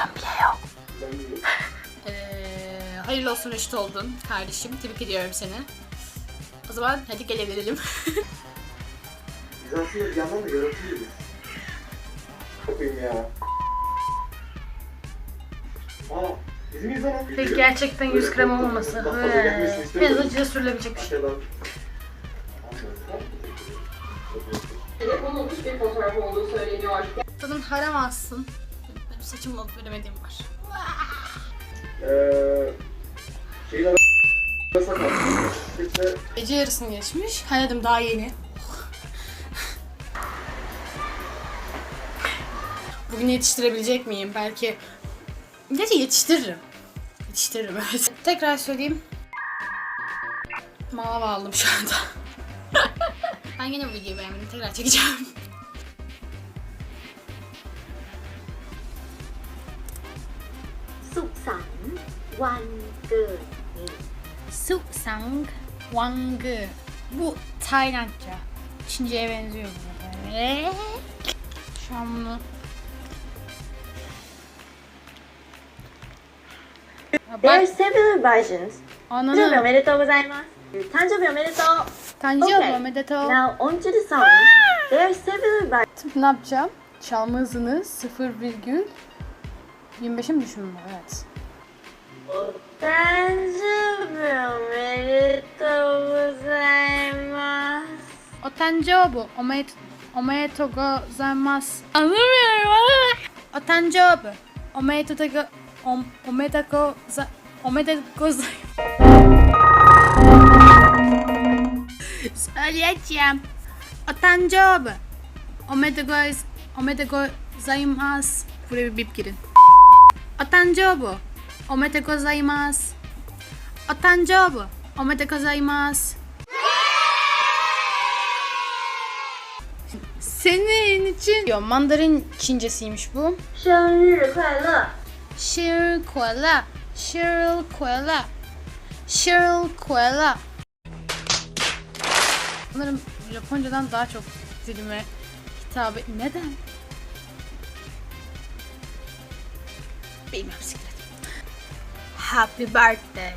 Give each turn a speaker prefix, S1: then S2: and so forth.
S1: Sınırım bile yok.
S2: Ee, hayırlı olsun reşit oldun kardeşim. Tebrik ediyorum seni. O zaman hadi gelebilirim.
S3: Biz aslında bir yandan da yaratıyoruz. Kapayım ya. Aa, bizim yüzden ha.
S2: Peki gerçekten 100 gram olmaması.
S3: Gelmesini
S2: Biraz acıya sürülebilecek bir şey.
S4: Telefonulmuş bir fotoğraf olduğu söyleniyor.
S2: Tadın haram alsın. Saçımla veremediğim var.
S3: Eee... Şeyin kaldı.
S2: Gece yarısını geçmiş. Hayatım daha yeni. Bugün yetiştirebilecek miyim? Belki... Gerçi yetiştiririm. Yetiştiririm evet. Tekrar söyleyeyim. Manav aldım şu anda. ben yine bu videoyu beğenmedim. Tekrar çekeceğim.
S1: Sụ sẵn One good
S2: Su Sang Wang. Bu Taylandca. Çince'ye benziyor bu böyle. Şu an bunu... Ya
S1: There are
S2: Bak
S1: several versions 誕生日お
S2: ananı.
S1: めでとうございます誕生日おめでとう
S2: Tanju
S1: Okay.
S2: Memedeto.
S1: Now on to the song There are several versions
S2: Ne yapacağım? Çalma hızını 25'e mi düşündüm? Evet.
S1: Ben zıbıyorum. Eritobu zaymaz. Otanjobu. Omae togo zaymaz. Anlamıyorum. Otanjobu. Omae togo... Omae
S2: togo... Omae togo Söyleyeceğim. Otanjobu. Omae togo... Omae togo zaymaz. Buraya bir bip girin. Ometo da go... Om, omeda go... Za, omeda gozai... Söyleyeceğim. O tanjobu. Omeda goz... Omeda gozaimasu. Buraya bir bip girin. O tanjobu. Omeda gozaimasu. O tanjobu. Omeda gozaimasu. Senin için. Yo, Mandarin Çincesiymiş bu.
S1: 生日快乐
S2: Cheryl Kuala. Cheryl Kuala. Cheryl Kuala. Sanırım Japoncadan daha çok dilime hitap et. Neden? Baby, Happy birthday!